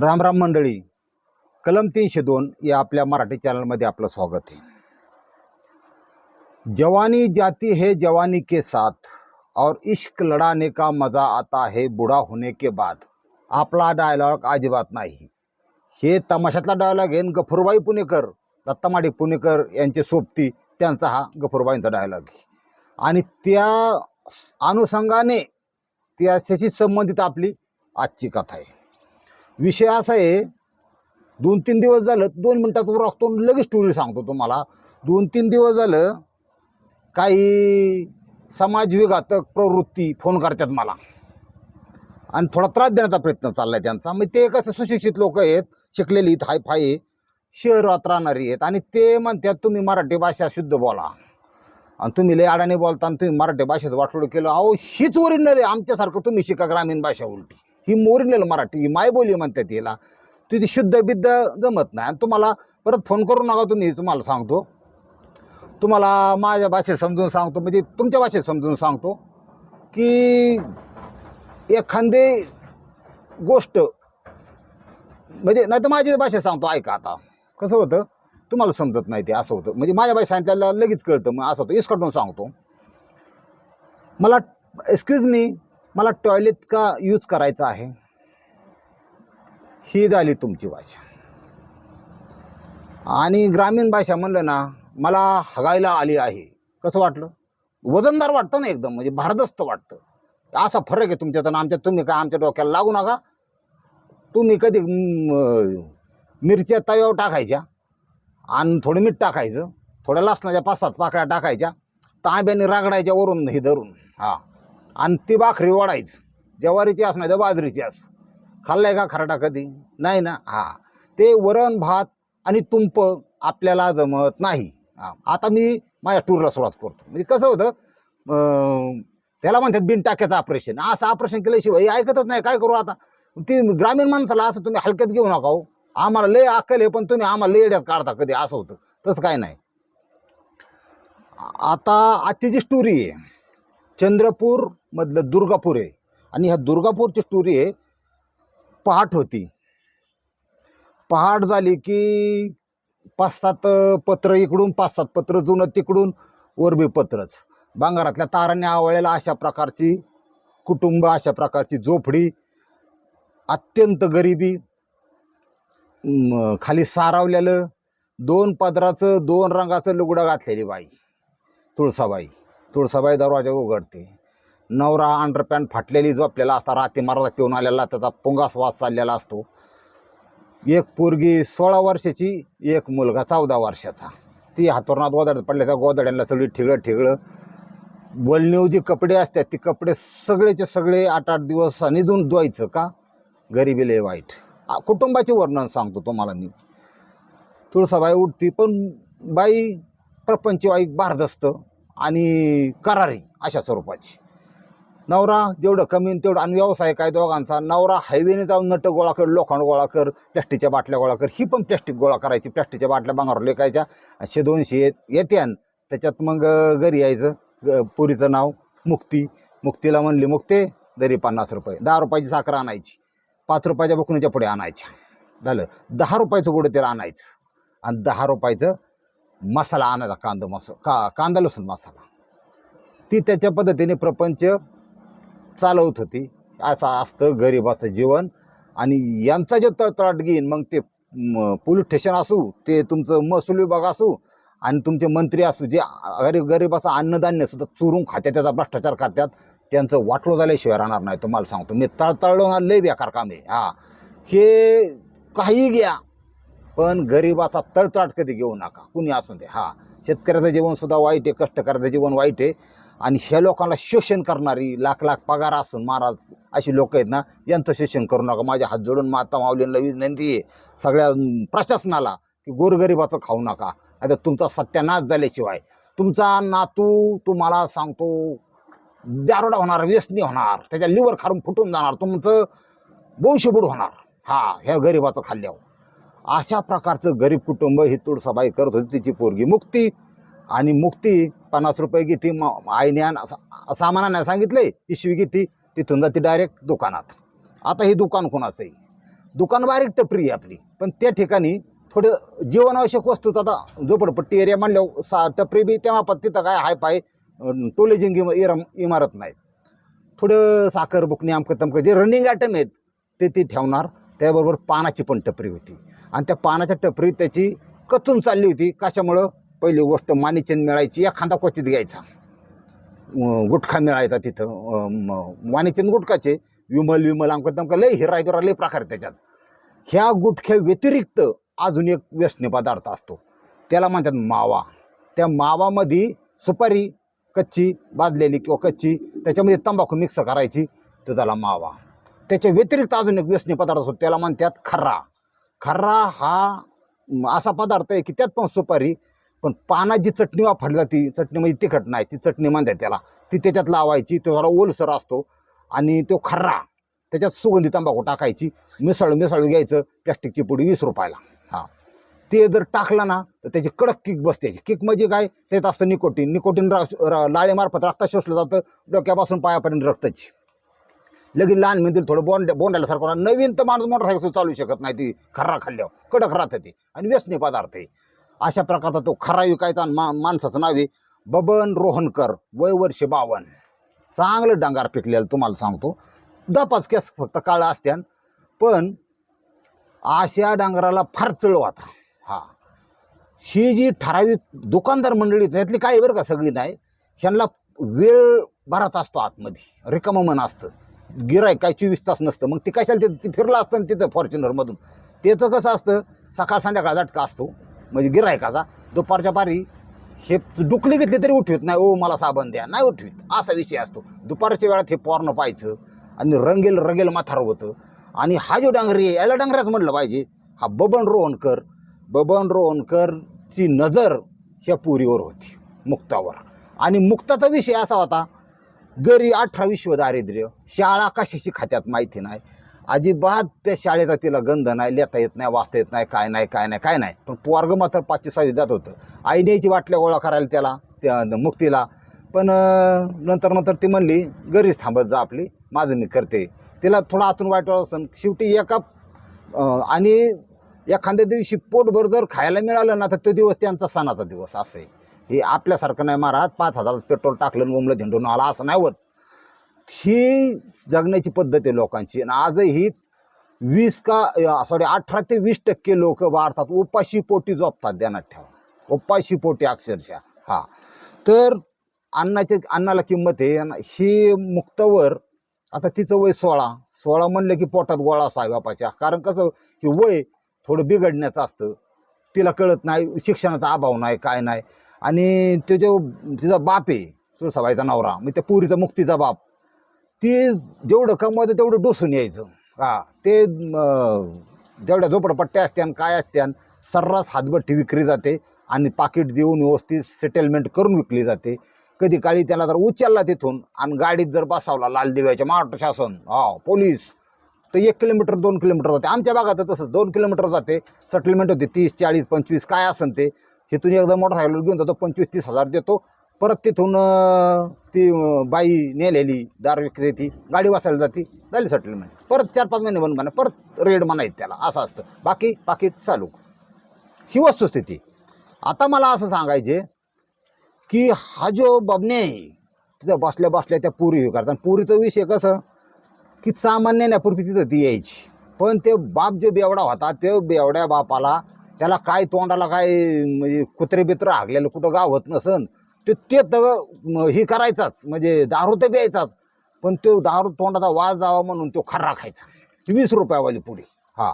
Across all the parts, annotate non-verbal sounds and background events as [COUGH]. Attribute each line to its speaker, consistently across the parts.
Speaker 1: राम राम मंडळी कलम तीनशे दोन या आपल्या मराठी चॅनलमध्ये आपलं स्वागत आहे. जवानी जाती है जवानी के साथ और इश्क लढाने का मजा आता है बुढा होने के बाद. आपला डायलॉग अजिबात नाही. हे तमाशातला डायलॉग आहे आणि गफुरबाई पुणेकर दत्तमाडी पुणेकर यांचे सोबती त्यांचा हा गफुरबाईंचा डायलॉग आहे. आणि त्या अनुषंगाने त्याच्याशी संबंधित आपली आजची कथा आहे. विषय असा आहे दोन तीन दिवस झालं दोन मिनटात उरकतो आणि लगेच स्टोरी सांगतो तुम्हाला. दोन तीन दिवस झालं काही समाजविघातक प्रवृत्ती फोन करतात मला. आणि थोडा त्रास देण्याचा प्रयत्न चालला आहे त्यांचा. मग ते कसं सुशिक्षित लोक आहेत शिकलेली आहेत हाय फाय शहरात राहणारी आहेत. आणि ते म्हणतात तुम्ही मराठी भाषा शुद्ध बोला. आणि तुम्ही लय अडाणी बोलता आणि तुम्ही मराठी भाषेचं वाटोळ केलं. अहो हीच ओरिजिनल आहे. आमच्यासारखं तुम्ही शिका ग्रामीण भाषा उलटी. ही मोरलेलं मराठी ही मायबोली म्हणतात हिला. तिथे शुद्ध बिद्ध जमत नाही. आणि तुम्हाला परत फोन करू नका तुम्ही तुम्हाला सांगतो. तुम्हाला माझ्या भाषेत समजून सांगतो म्हणजे तुमच्या भाषेत समजून सांगतो की एखादी गोष्ट म्हणजे नाही तर माझ्या भाषेत सांगतो ऐका आता. कसं होतं? तुम्हाला समजत नाही ते असं होतं. म्हणजे माझ्या भाषेत सांगितल्याला लगेच कळतं मग असं होतं. इसकडून सांगतो. मला एक्सक्यूज मी मला टॉयलेट का यूज करायचा आहे? ही झाली तुमची भाषा. आणि ग्रामीण भाषा म्हणलं ना मला हगायला आली आहे. कसं वाटलं? वजनदार वाटतं ना एकदम म्हणजे भारदस्त वाटतं. असा फरक आहे तुमच्यात आणि आमच्या तुम्ही काय आमच्या डोक्याला लागू नका. तुम्ही कधी मिरच्या तव्यावर टाकायच्या आणि थोडं मीठ टाकायचं थोड्या लसणाच्या पाच सात पाकळ्या टाकायच्या तांब्याने रागडायच्या वरून हे धरून. हां. आणि ती भाकरी ओढायचं. ज्वारीची असणार नाही तर बाजरीची असू. खाल्लाय का खराटा कधी? नाही ना? हां. ते वरण भात आणि तुंप आपल्याला जमत नाही. आता मी माझ्या टूरला सुरुवात करतो. म्हणजे कसं होतं त्याला म्हणतात बिन टाक्याचं ऑपरेशन असं ऑपरेशन केल्याशिवाय ऐकतच नाही. काय करू आता? ती ग्रामीण माणसाला असं तुम्ही हलक्यात घेऊ नका हो. आम्हाला लय अक्कल आहे पण तुम्ही आम्हाला लय येड्यात काढता कधी? असं होतं. तसं काय नाही. आता आजची जी स्टोरी आहे मधलं दुर्गापूर आहे. आणि ह्या दुर्गापूरची स्टोरी आहे पहाट होती. पहाट झाली की पाच सात पत्र इकडून पाच सात पत्र जुनं तिकडून वरबी पत्रच. बांगारातल्या तारांनी आवळायला अशा प्रकारची कुटुंब अशा प्रकारची झोपडी अत्यंत गरिबी खाली सारावलेलं दोन पदराचं दोन रंगाचं लुगडं घातलेली बाई तुळसाबाई. तुळसाबाई दरवाजा उघडते. नवरा अंडरपॅन्ट फाटलेली जो आपल्याला असता राती मारायला पिऊन आलेला त्याचा पुंगास वास चाललेला असतो. एक पोरगी सोळा वर्षाची एक मुलगा चौदा वर्षाचा. ती हातोरणात गोदड्यात पडल्याचा गोदड्यांना सगळी ठिगळं ठिगळं. बोलणीव जी कपडे असतात ती कपडे सगळेचे सगळे आठ आठ दिवस निधून धुवायचं का? गरिबीले वाईट. कुटुंबाचे वर्णन सांगतो तुम्हाला मी. तुळसाबाई उठती पण बाई प्रपंचवाईक बारदस्त आणि करारी अशा स्वरूपाची. नवरा जेवढं कमी तेवढं आणि व्यवसाय काय दोघांचा? नवरा हायवेने जाऊन नट गोळा कर लोखंड गोळा कर प्लॅस्टिकच्या बाटल्या गोळा कर ही पण प्लॅस्टिक गोळा करायची. प्लॅस्टिकच्या बाटल्या बांगावर लेकायच्या. असे दोनशे येत्यान त्याच्यात मग घरी यायचं. ग- पुरीचं नाव मुक्ती. मुक्तीला म्हणली मुक्ते दरी पन्नास रुपये. दहा रुपयाची साखर आणायची. पाच रुपयाच्या बकुनीच्या पुढे आणायच्या. झालं. दहा रुपयाचं गोडं तेल आणायचं. आणि दहा रुपयाचं मसाला आणायचा कांदा मसा का कांदा लसूण मसाला. ती त्याच्या पद्धतीने प्रपंच चालवत होती. असं असतं गरिबाचं जीवन. आणि यांचा जे तळतळाट घेईन मग ते पोलीस स्टेशन असू ते तुमचं महसूल विभाग असू आणि तुमचे मंत्री असू जे गरीब गरिबाचं अन्नधान्य सुद्धा चोरून खात्यात त्याचा भ्रष्टाचार करतात त्यांचं वाटलं झाल्याशिवाय राहणार नाही. तुम्हाला सांगतो मी तळतळवणार लय बेकार काम आहे. हा. हे काही घ्या. पण गरिबाचा तळतळाट कधी घेऊ नका. कुणी असू दे. हा. शेतकऱ्याचं जीवनसुद्धा वाईट आहे कष्टकऱ्याचं जीवन वाईट आहे. आणि ह्या लोकांना शोषण करणारी लाख लाख पगार असून महाराज अशी लोक आहेत ना यांचं शोषण करू नका. माझ्या हात जोडून माता माऊलींना विनंती आहे. सगळ्या प्रशासनाला की गोरगरिबाचं खाऊ नका. आता तुमचा सत्यानाश झाल्याशिवाय. तुमचा नातू तुम्हाला सांगतो दारोडा होणार व्यसनी होणार. त्याच्या लिव्हर खारून फुटून जाणार. तुमचं वंशबूड होणार. हा ह्या गरिबाचं खाल्ल्यावर. अशा प्रकारचं गरीब कुटुंब ही तुळसाबाई करत होती तिची पोरगी मुक्ती. आणि मुक्ती पन्नास रुपये किती म आईने आण सामानाने सांगितले पिशवी घेती तिथून जाते डायरेक्ट दुकानात. आता हे दुकान कोणाचं आहे? दुकान बारीक टपरी आहे आपली. पण त्या ठिकाणी थोडं जीवनावश्यक वस्तूच आता झोपडपट्टी एरिया म्हणल्यावर सा टपरी बी तेव्हा पण तिथं काय हाय पाय टोलेजिंग इरम इमारत नाही. थोडं साखर बुकणी आमकं तमकं जे रनिंग आयटम आहेत ते ती ठेवणार. त्याबरोबर पानाची पण टपरी होती. आणि त्या पानाच्या टपरीत त्याची कचून चालली होती? कशामुळं? पहिली गोष्ट मानिचंद मिळायची एखादा क्वचित घ्यायचा. गुटखा मिळायचा तिथं. अं, मानिचंद गुटखाचे. विमल विमल अंक तमक लय हिरा बिरा लय प्रकार त्याच्यात. ह्या गुटख्या व्यतिरिक्त अजून एक व्यसनी पदार्थ असतो. त्याला म्हणतात मावा. त्या मावामध्ये सुपारी कच्ची भाजलेली किंवा कच्ची त्याच्यामध्ये तंबाखू मिक्स करायची तो झाला मावा. त्याच्या व्यतिरिक्त अजून एक व्यसनी पदार्थ असतो त्याला म्हणतात खर्रा. खर्रा हा असा पदार्थ आहे की त्यात पण सुपारी पण पानाची चटणी वापरली जाते चटणी म्हणजे तिखट नाही ती चटणी म्हणतात त्याला. ती त्याच्यात लावायची तो जरा ओलसर असतो आणि तो खर्रा त्याच्यात सुगंधी तंबाखू टाकायची मिसळ मिसळ घ्यायचं प्लॅस्टिकची पुडी वीस रुपयाला. हां. ते जर टाकलं ना तर त्याची कडक किक बसते. किक म्हणजे काय? त्यात असतं निकोटीन. निकोटीन रा रा- लाळेमार्फत रक्तात शोषलं जातं डोक्यापासून पायापर्यंत रक्ताची. लगेच लहान मेंदील थोडं बोंड बोंडायला सारखं नवीन तर माणूस मोटरसायकल चालू शकत नाही ती खर्रा खाल्ल्यावर. कडक राहतं ते. आणि व्यसनी पदार्थ आहे. अशा प्रकारचा तो खरा विकायचा आणि मा माणसाचं नाव आहे बबन रोहनकर वय वर्ष बावन चांगलं डांगार पिकलेलं तुम्हाला सांगतो. दपाच केस फक्त काळा असत्यान. पण अशा डांगराला फार चळ होता हा. ही जी ठराविक दुकानदार मंडळी त्यातली काही बरं का सगळी नाही. ह्यांना वेळ बराच असतो आतमध्ये. रिकामं मन असतं. गिराय काय चोवीस तास नसतं. मग ते कशाला ते फिरलं असतं ना तिथं फॉर्च्युनरमधून त्याचं कसं असतं? सकाळ संध्याकाळ झटका असतो. म्हणजे गिरायकाचा दुपारच्या पारी हे डुकली घेतली तरी उठवीत नाही. ओ मला साबण द्या. नाही उठवीत असा विषय असतो. दुपारच्या वेळात हे पोरणं पाहायचं आणि रंगेल रंगेल माथार होतं. आणि हा जो डांगरी आहे याला डांगऱ्याच म्हटलं पाहिजे. हा बबन रोहनकर बबन रोहनकरची नजर ह्या पुरीवर होती. मुक्तावर. आणि मुक्ताचा विषय असा होता गरी अठरा विश्व दारिद्र्य. शाळा कशाची खात्यात माहिती नाही. अजिबात त्या शाळेचा तिला गंध नाही लिहिता येत नाही वाचता येत नाही काय नाही काय नाही काय नाही. पण पोरग मात्र पाचशे सहावी जात होतं. आई न्यायची वाटल्या गोळा करायला त्याला त्या मुक्तीला. पण नंतर नंतर ती म्हणली घरीच थांबत जा आपली माझं मी करते. तिला थोडं आतून वाईट असं शेवटी एका आणि एखाद्या दिवशी पोटभर जर खायला मिळालं ना तर तो दिवस त्यांचा सणाचा दिवस असं आहे. हे आपल्यासारखं नाही महाराज पाच हजार पेट्रोल टाकलं उमलं झेंडून आला असं नाही होत. ही जगण्याची पद्धत आहे लोकांची. आणि आजही वीस का सॉरी अठरा ते वीस टक्के लोक भारतात उपाशी पोटी झोपतात ध्यानात ठेवा. उपाशी पोटी अक्षरशः हा. तर अन्नाचे अन्नाला किंमत आहे ही मुक्तवर आता तिचं वय सोळा. सोळा म्हणलं की पोटात गोळा असावा बापाच्या. कारण कसं की वय थोडं बिघडण्याचं असतं. तिला कळत नाही शिक्षणाचा अभाव नाही काय नाही. आणि तो जो तिचा बाप आहे तुळसाबाईचा नवरा मी त्या पुरीचा मुक्तीचा बाप ती जेवढं कमवतं तेवढं डोसून यायचं. हा ते जेवढ्या झोपडपट्ट्या असत्यान काय असत्यान सर्रास हातभट्टी विक्री जाते आणि पाकिट देऊन व्यवस्थित सेटलमेंट करून विकली जाते. कधी काळी त्याला जर उचलला तिथून आणि गाडीत जर बसावला लाल दिव्याच्या महाराष्ट्र शासन हा पोलीस तर एक किलोमीटर दोन किलोमीटर जाते. आमच्या भागात तसंच दोन किलोमीटर जाते. सेटलमेंट होते तीस चाळीस पंचवीस काय असन ते. तिथून एकदा मोटरसायकल घेऊन जातो पंचवीस तीस हजार देतो. परत तिथून ती बाई नेलेली दार विक्रेती गाडी वाचायला जाती झाली सेटलमेंट परत चार पाच महिने बंद म्हणा परत रेड म्हणायचं त्याला असं असतं. बाकी पाकिट चालू. ही वस्तुस्थिती. आता मला असं सांगायचे की हा जो बबने आहे तिथं बसल्या बसल्या त्या पुरी हे करतात. पुरीचा विषय कसं की सामान्य न्यापुरती तिथं ती यायची. पण ते बाप जो बेवडा होता ते बेवड्या बापाला त्याला काय तोंडाला काय म्हणजे कुत्रे बित्र हागलेलं कुठं गाव होत नसन ते ते तर हे करायचाच म्हणजे दारू तर प्यायचाच पण तो दारू तोंडाचा वाज जावा म्हणून तो खर्रा खायचा. वीस रुपयावाली पुढे हा.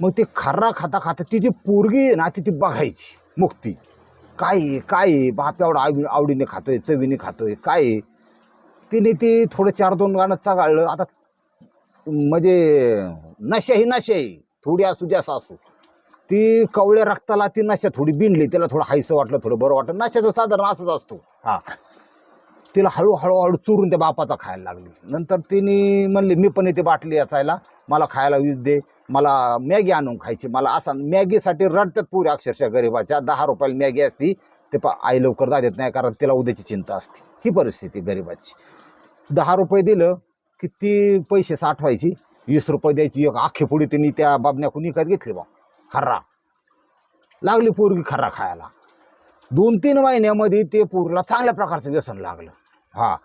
Speaker 1: मग ते खर्रा खाता खाता ती जी पोरगी आहे ना ती ती बघायची मुक्ती. काय काय आहे बाप एवढा आवडी आवडीने खातोय चवीने खातोय काय तिने ती थोडं चार दोन गाणं चागाळलं आता म्हणजे नशा ही नशा आहे थोडी असू जास्त असू. ती कवळ्या रक्ताला ती नशा थोडी बिनली त्याला थोडं हायसं वाटलं थोडं बरं वाटलं. नशाचं साधारण असंच असतो. हा. तिला हळूहळू हळू चुरून त्या बापाचा खायला लागली. नंतर तिने म्हणली मी पण इथे बाटली याचायला. मला खायला वीज दे. मला मॅगी आणून खायची. मला असं मॅगीसाठी रडतात पुरे अक्षरशः गरिबाच्या. दहा रुपयाला मॅगी असती. ते पा आई लवकर जा देत नाही कारण तिला उद्याची चिंता असते. ही परिस्थिती गरिबाची. दहा रुपये दिलं की ती पैसे साठवायची. वीस रुपये द्यायची. एक आखी पुढे त्यांनी त्या बाबण्याकडून विकत घेतली बा. खर्रा. लागली पोरगी खर्रा खायला. दोन तीन महिन्यामध्ये ते पोरीला चांगल्या प्रकारचं व्यसन लागलं. हा.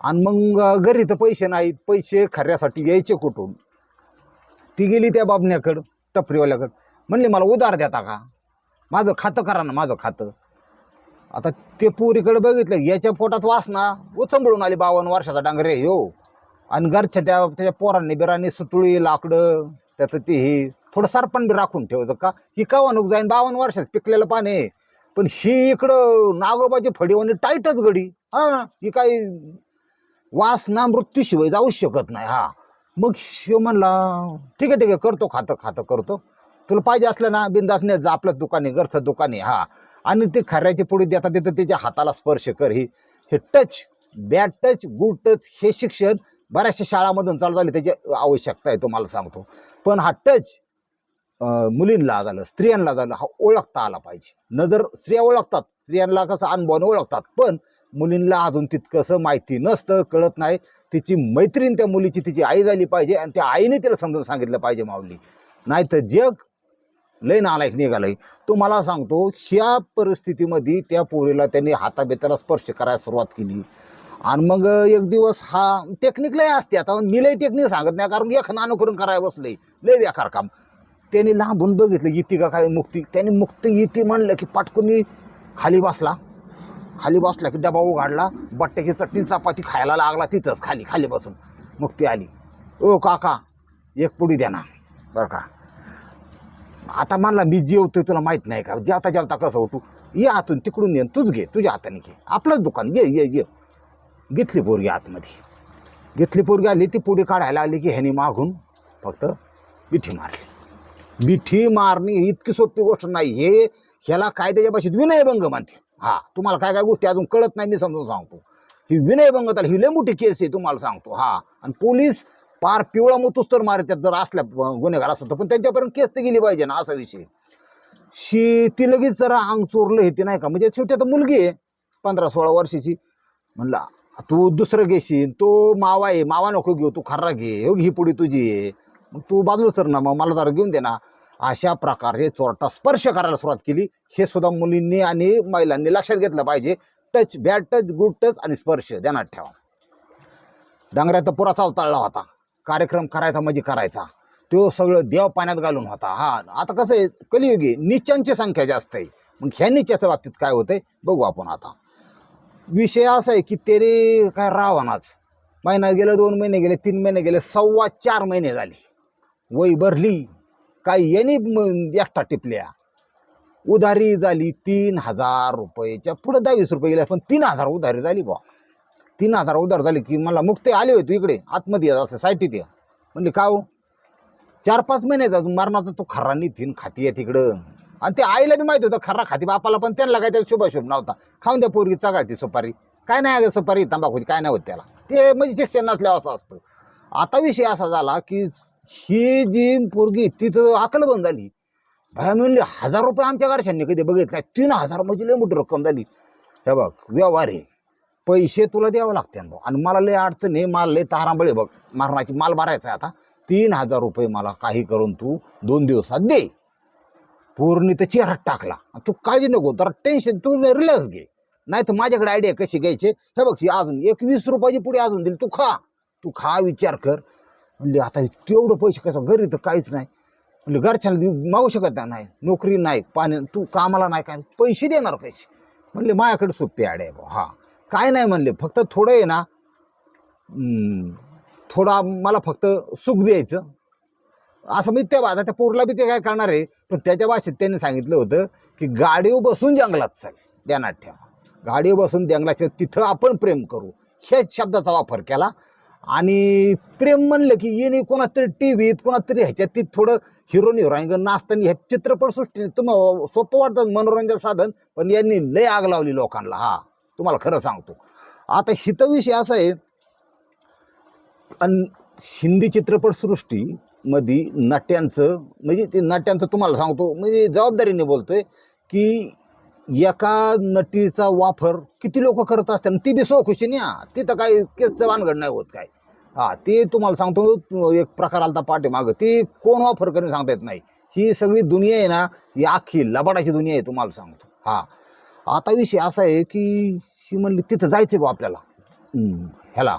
Speaker 1: आणि मग घरी तर पैसे नाहीत. पैसे खऱ्यासाठी यायचे कुठून? ती गेली त्या बाबण्याकडं टपरीवाल्याकडं. म्हणली मला उधार देता का? माझं खातं करा ना माझं खातं. आता ते पोरीकडे बघितलं याच्या पोटात वासना. उचंबळून आली बावन्न वर्षाचा डांगरे हो. आणि घरच्या त्या त्याच्या पोरांनी बिरांनी सुतुळी लाकडं त्याचं ते हे. थोडं सरपण बी राखून ठेवतं का? ही का नुक जाईन? बावन्न वर्षात पिकलेलं पाणी आहे. पण ही इकडं नागोबाची फडीवानी टाईटच गडी. हा ही काही वासना मृत्यूशिवाय जाऊ शकत नाही. हा. मग शिव म्हणला ठीक आहे ठीक आहे करतो खातं खातं करतो. तुला पाहिजे असलं ना बिंदासने जा आपलं दुकान आहे घरचं दुकान आहे हा. आणि ते खऱ्याची पुढे देता देतं त्याच्या हाताला स्पर्श कर. ही हे touch bad touch good touch हे शिक्षण बऱ्याचशा शाळामधून चालू झाले. त्याची आवश्यकता आहे तुम्हाला सांगतो. पण हा टच मुलींना झालं स्त्रियांना झालं हा ओळखता आला पाहिजे. नजर स्त्रिया ओळखतात स्त्रियांना कसं अनुभवाने ओळखतात पण मुलींना अजून तितकंसं माहिती नसतं कळत नाही. तिची मैत्रीण त्या मुलीची तिची आई झाली पाहिजे आणि त्या आईने तिला समजून सांगितलं पाहिजे माऊली. नाही तर जग लय नालायक निघालंय. तो मला सांगतो ह्या परिस्थितीमध्ये त्या पोरीला त्यांनी हाताबेताला स्पर्श करायला सुरुवात केली. आणि मग एक दिवस हा टेक्निक लय असते. आता मी लय टेक्निक सांगत नाही कारण एक अनुकरण करायला बसलंय. लय व्याकार काम. त्यांनी लांबून बघितलं येते का काय मुक्ती. त्यांनी मुक्ती येते म्हणलं की पाटकुनी खाली बसला. खाली बसला की डबा उघडला बट्ट्याची चटणी चपाती खायला लागला तिथंच खाली खाली बसून. मुक्ती आली. ओ काका एक पुडी द्या ना. बरं का. आता म्हणला मी जेवतोय तुला माहीत नाही का? जेवता जेवता कसं होतो ये आतून तिकडून ये तूच घे तुझ्या हाताने घे. आपलंच दुकान. ये ये ये. घेतली पोरगी आतमध्ये. घेतली पोरगी आली ती पुढे काढायला आली की ह्यानी मागून फक्त मिठी मारली. मिठी मारणे ही इतकी सोपी गोष्ट नाही. हे ह्याला कायद्याच्या भाषेत विनयभंग म्हणते हा तुम्हाला काय काय गोष्टी अजून कळत नाही मी समजून सांगतो. ही विनयभंग तर ही लय मोठी केस आहे तुम्हाला सांगतो. हा आणि पोलीस पार पिवळा मुतूस तर मारतात जर असल्या गुन्हेगार असत पण त्यांच्यापर्यंत केस तर गेली पाहिजे ना असा विषय शी ती लगेच जरा अंग चोरलं हे ते नाही का? म्हणजे शेवटी आता मुलगी आहे पंधरा सोळा वर्षाची. म्हणला तू दुसरं घेशील तो मावा आहे मावा नको घेऊ तू खर्रा घे हो, ही पुढे तुझी आहे. मग तू बाजू सर ना मग मला जरा घेऊन दे ना. अशा प्रकारे चोरटा स्पर्श करायला सुरुवात केली. हे सुद्धा मुलींनी आणि महिलांनी लक्षात घेतलं पाहिजे. Touch bad touch good touch आणि स्पर्श ध्यानात ठेवा. डांगऱ्यात पुरा चावताळला होता. कार्यक्रम करायचा म्हणजे करायचा. तो सगळं देव पाण्यात घालून होता. हा आता कसं आहे कलियुगी निच्यांची संख्या जास्त आहे. मग ह्या निच्याच्या बाबतीत काय होतंय बघू आपण आता. विषय असा आहे की तेरे काय रावणाच महिना गेलं दोन महिने गेले तीन महिने गेले सव्वा चार महिने झाले. वय भरली काय यांनी एकटा टिपल्या. उधारी झाली तीन हजार रुपयेच्या पुढं दहावीस रुपये गेले पण तीन हजार उधारी झाली बा तीन हजार उधार झाली की मला मुक्ते आले होते इकडे आतमध्ये ये असं साईटीत ये म्हणले का हो? चार पाच महिन्याचा अजून मरणाचा तो खर्रा नितीन खाती आहे तिकडं. आणि ते आईला बी माहिती होतं खर्रा खाती बापाला पण त्यांना काय त्याचा शुभाशुभ नव्हता. खाऊन द्या पोरगी चगाळती सुपारी. काय नाही अगं सुपारी तंबाखूची काय नाही होत त्याला. ते म्हणजे शिक्षण नसल्यावर असं असतं. आता विषय असा झाला की ही जी पोरगी तिथं अकल बंद झाली. भया म्हणले हजार रुपये आमच्या घरशांनी कधी बघितलं तीन हजार म्हणजे लय मोठी रक्कम झाली. हे बघ व्यवहार आहे. पैसे तुला द्यावं लागते भाऊ. आणि मला लय अडचण आहे मला लय तारांबळे बघ. मारणाची माल भरायचा आहे आता. तीन हजार रुपये मला काही करून तू दोन दिवसात दे. पूर्णी तर चेहरा टाकला. तू काळजी नको तर टेन्शन तू रिलॅक्स घे. नाही तर माझ्याकडे आयडिया कशी घ्यायचे? हे बघ अजून एक वीस रुपयाची पुढे अजून दिली. तू खा. तू खा विचार कर. म्हणले आता तेवढं पैसे कसं घरी तर काहीच नाही. म्हणले घरच्याला देऊ- मागू शकत नाही नोकरी नाही पाणी तू कामाला नाही काय पैसे देणार पैसे. म्हणले माझ्याकडे सोपे आडे आहे हा. काय नाही म्हणले फक्त थोडं आहे ना थोडा मला फक्त सुख द्यायचं. असं मी त्या आता त्या पोरला बी ते काय करणार आहे पण त्याच्या भाषेत त्यांनी सांगितलं होतं की गाडीव बसून जंगलात चाल ध्यानात ठेवा. गाडीव बसून जंगलाच्या तिथं आपण प्रेम करू. ह्याच शब्दाचा वापर केला. आणि प्रेम म्हणलं की येणे कोणातरी टी व्हीत कोणातरी ह्याच्यात ती थोडं हिरोन हिरोईन नाचताना ह्या चित्रपटसृष्टीने तुम्हाला सोपं वाटतं मनोरंजन साधन पण यांनी लय आग लावली लोकांना. हा तुम्हाला खरं सांगतो. आता हितविषय असा आहे अन हिंदी चित्रपटसृष्टीमध्ये नट्यांचं म्हणजे ते नट्यांचं तुम्हाला सांगतो म्हणजे जबाबदारीने बोलतोय की एका नटीचा वापर किती लोक करत असतात ती बी सोखुशीने हा तिथं काही केसचं भानगड नाही होत काय. हा ते तुम्हाला सांगतो एक प्रकार आलता पाठीमागं. ती कोण वापर करून सांगता येत नाही. ही सगळी दुनिया आहे ना ही आखी लबाडाची दुनिया आहे तुम्हाला सांगतो. हा. आता विषय असा आहे की ही म्हणली तिथं जायचं बा आपल्याला. ह्याला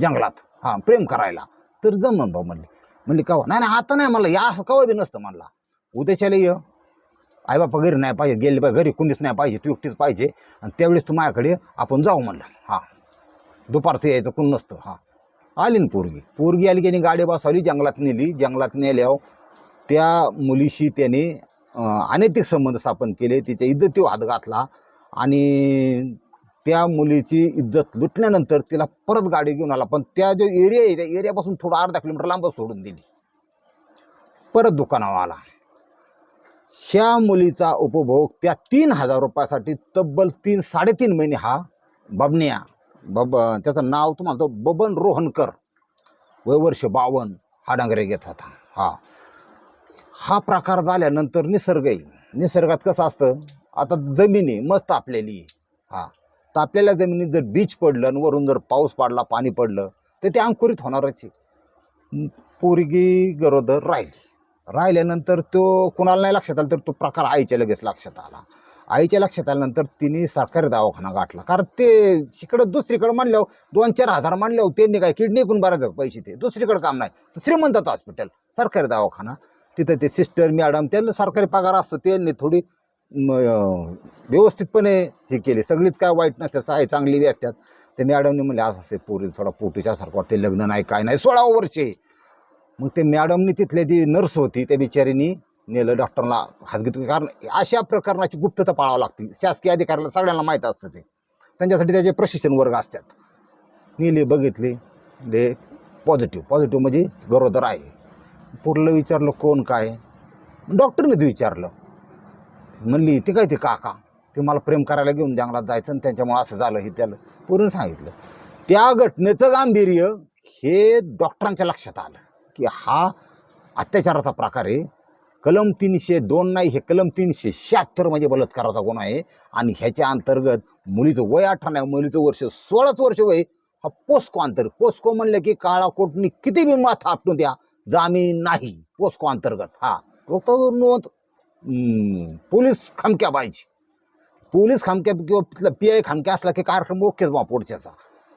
Speaker 1: जंगलात. हां प्रेम करायला. तर जमन भाऊ म्हणली. म्हणली कवा? नाही नाही आता नाही म्हणलं. या असं कवा बी नसतं म्हणला. उद्याच्याला ये. आई बापा घरी नाही पाहिजे गेले पाहिजे घरी कुणीच नाही पाहिजे तू एकटीच पाहिजे. आणि त्यावेळेस तू माझ्याकडे आपण जाऊ म्हणलं. हां. दुपारचं यायचं कोण नसतं हां. आली ना पोरगी. पोरगी आली की यांनी गाडी बसवली जंगलात नेली. जंगलात नेल्यावर त्या मुलीशी त्याने अनैतिक संबंध स्थापन केले. तिच्या इज्जती वाद घातला. आणि त्या मुलीची इज्जत लुटल्यानंतर तिला परत गाडी घेऊन आला. पण त्या जो एरिया आहे त्या एरियापासून थोडा अर्धा किलोमीटर लांब सोडून दिली. परत दुकानावर आला. ह्या मुलीचा उपभोग त्या तीन हजार रुपयासाठी तब्बल तीन साडेतीन महिने हा बबन्या बब त्याचं नाव तुम्हाला तो बबन रोहनकर वय वर्ष बावन हा डांगरे घेत होता. हा. हा प्रकार झाल्यानंतर निसर्ग येईल. निसर्गात कसं असतं? आता जमीन आहे मस्त तापलेली आहे. हा. तापलेल्या जमिनीत जर बीज पडलं आणि वरून जर पाऊस पडला पाणी पडलं तर ते अंकुरित होणारच पोरगी गरोदर राहिली. राहिल्यानंतर तो कुणाला नाही लक्षात आला तर तो प्रकार आईच्या लगेच लक्षात आला. आईच्या लक्षात आल्यानंतर तिने सरकारी दवाखाना गाठला. कारण ते इकडं दुसरीकडं मानल्यावर दोन चार हजार म्हणल्यावर त्यांनी काय किडनी ऐकून बऱ्याच पैसे ते. दुसरीकडं काम नाही. तर श्रीमंतात हॉस्पिटल सरकारी दवाखाना. तिथं ते सिस्टर मॅडम त्यांना सरकारी पगार असतो त्यांनी थोडी म, व्यवस्थितपणे हे केले. सगळीच काय वाईट नसते आहे चांगली बी असतात. ते मॅडमने म्हणले असं असे पोरी थोडा पोटीच्या सारखं वाटते लग्न नाही काय नाही सोळा वर्षे मग ते मॅडमनी तिथले जी नर्स होती त्या बिचारीनी नेलं डॉक्टरला हात घेतो कारण अशा प्रकरणाची गुप्तता पाळावं लागते. शासकीय अधिकाऱ्याला सगळ्यांना माहीत असतं ते. त्यांच्यासाठी त्याचे प्रशिक्षण वर्ग असतात. नेले बघितले. ले पॉझिटिव्ह पॉझिटिव्ह म्हणजे गरोदर आहे. पुरलं विचारलं कोण काय? डॉक्टरनेच विचारलं. म्हणली ते काय ते काका? ते मला प्रेम करायला घेऊन जंगलात जायचं आणि त्यांच्यामुळं असं झालं हे त्याला पूर्ण सांगितलं. त्या घटनेचं गांभीर्य हे डॉक्टरांच्या लक्षात आलं. की हा अत्याचाराचा प्रकार आहे. कलम तीनशे दोन नाही हे कलम तीनशे शहात्तर म्हणजे बलात्काराचा गुन्हा आहे आणि ह्याच्या अंतर्गत मुलीचं वय अठरा नाही मुलीचं वर्ष सोळाच वर्ष वय हा पोस्को अंतर्गत पोस्को म्हणलं की काळा कोटनी किती बी माथा आपटून द्या जामीन नाही पोस्को अंतर्गत. हा फक्त नोंद पोलीस खमक्या पाहिजे पोलीस खामक्या किंवा तिथला पी आय खामक्या असला की कार्यक्रम ओकेच बा पुढच्याचा.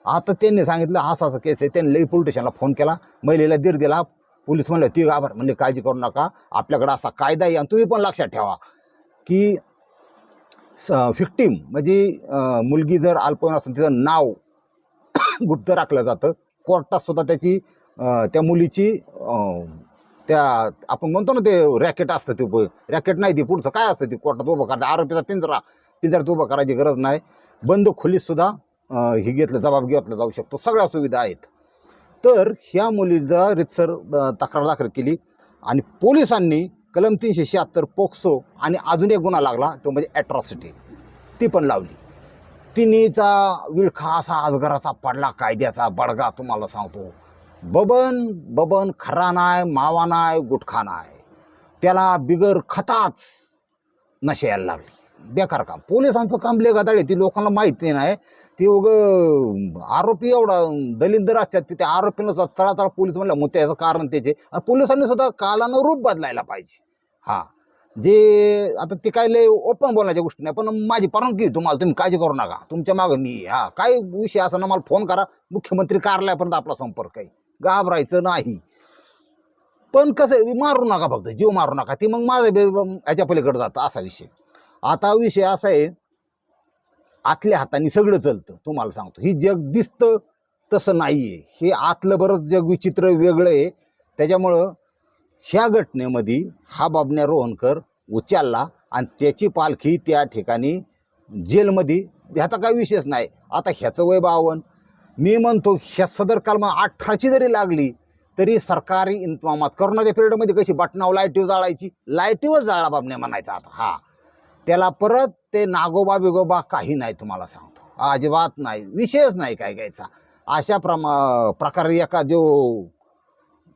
Speaker 1: आता त्यांनी सांगितलं असं असं केस आहे. त्यांनी लई पोलीस स्टेशनला फोन केला. महिलेला दीर दिला. पोलीस म्हणलं ती आभार म्हणले काळजी करू नका. आपल्याकडे असा कायदा आहे आणि तुम्ही पण लक्षात ठेवा. की स फिक्टीम म्हणजे मुलगी जर अल्पवयीन असेल तिचं नाव [COUGHS] गुप्त राखलं जातं. कोर्टात सुद्धा त्याची त्या मुलीची त्या आपण म्हणतो ना ते रॅकेट असतं ते रॅकेट नाही ती पुढचं. काय असतं ती? कोर्टात उभं करायचं. आरोपीचा पिंजरा. पिंजऱ्यात उभं करायची गरज नाही. बंद खोलीतसुद्धा हे घेतलं जबाब घेतला जाऊ शकतो. सगळ्या सुविधा आहेत. तर ह्या मुलीचा रितसर तक्रार दाखल केली आणि पोलिसांनी कलम तीनशे शहात्तर पोक्सो आणि अजून एक गुन्हा लागला तो म्हणजे ॲट्रॉसिटी ती पण लावली. तिन्हीचा विळखा असा आजगराचा पडला कायद्याचा बडगा तुम्हाला सांगतो. बबन बबन खरा नाय मावा नाय गुटखा नाय. त्याला बिगर खताच नशे यायला लागली. बेकार काम. पोलिसांचं काम लेगादाळे ती लोकांना माहिती नाही. ती उग आरोपी एवढा दलिंदर असतात तिथे त्या आरोपीनं चळाचळ पोलीस म्हणलं मग त्याचं कारण त्याचे आणि पोलिसांनी सुद्धा कालानं रूप बदलायला पाहिजे. हा. जे आता ते काय लय ओपन बोलण्याच्या गोष्टी नाही पण माझी परवानगी तुम्हाला. तुम्ही काळजी करू नका. तुमच्या मागं मी हा. काय विषय असा ना मला फोन करा. मुख्यमंत्री कार्यालयापर्यंत आपला संपर्क आहे. घाबरायचं नाही. पण कसं आहे, मारू नका फक्त. जीव मारू नका. ती मग माझं याच्या ह्याच्या पलीकडे जातं. असा विषय. आता विषय असा आहे आतल्या हाताने सगळं चलतं तुम्हाला सांगतो. ही जग दिसतं तसं नाही आहे हे आतलं बरंच जग विचित्र वेगळं आहे. त्याच्यामुळं ह्या घटनेमध्ये हा बाबण्या रोहनकर उचलला आणि त्याची पालखी त्या ठिकाणी जेलमध्ये ह्याचा काही विषयच नाही. आता ह्याचं वय बावन. मी म्हणतो ह्या सदर कालमा अठराची जरी लागली तरी सरकारी इंतमामात करोनाच्या पिरियडमध्ये कशी बटनाव लाईटीवर जाळायची? लाईटीवर जाळा बाबण्या म्हणायचा आता. हा. त्याला परत ते नागोबा बिगोबा काही नाही तुम्हाला सांगतो. अजिबात नाही. विषयच नाही काय घ्यायचा. अशा प्रमा प्रकारे एका जो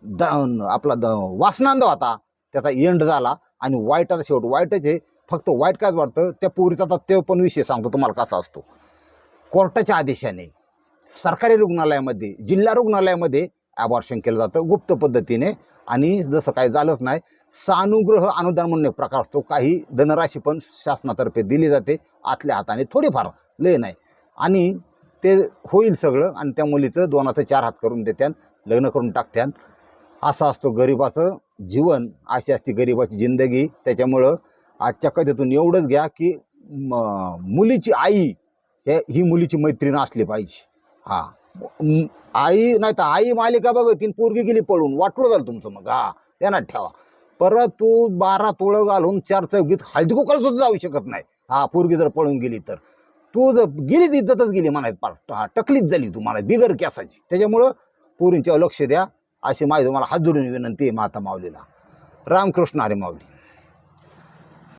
Speaker 1: द आपला द वासनांद होता त्याचा एंड झाला आणि वाईटाचा शेवट वाईटच आहे. फक्त वाईट कायच वाटतं. त्या पोरीचा तर ते पण विषय सांगतो तुम्हाला कसा असतो. कोर्टाच्या आदेशाने सरकारी रुग्णालयामध्ये जिल्हा रुग्णालयामध्ये ॲबॉर्शन केलं जातं गुप्त पद्धतीने. आणि जसं काही झालंच नाही सानुग्रह अनुदान म्हणून एक प्रकार असतो काही धनराशी पण शासनातर्फे दिली जाते आतल्या हाताने थोडीफार लय नाही. आणि ते होईल सगळं आणि त्या मुलीचं दोन हात चार हात करून देत्यान लग्न करून टाकत्यान. असं असतो गरिबाचं जीवन अशी असते गरिबाची जिंदगी. त्याच्यामुळं आजच्या कथेतून एवढंच घ्या की म- मुलीची आई हे ही मुलीची मैत्रीण असली पाहिजे. हां. आई नाही तर आई मालिका बघ तीन पोरगी गेली पळून. वाटलं झालं तुमचं मग हा. त्यांना ठेवा. परत तू बारा तोळं घालून चार चौघीत हळदी कुकाला सुद्धा जाऊ शकत नाही. हा पोरगी जर पळून गेली तर. तू जर गेली इज्जतच गेली म्हणायत पार. हा, टकलीच झाली तू म्हणायत बिगर कॅसाची. त्याच्यामुळं पोरींच्यावर लक्ष द्या. अशी माझी तुम्हाला हात जोडून विनंती आहे माता माऊलीला. रामकृष्ण हरे माऊली.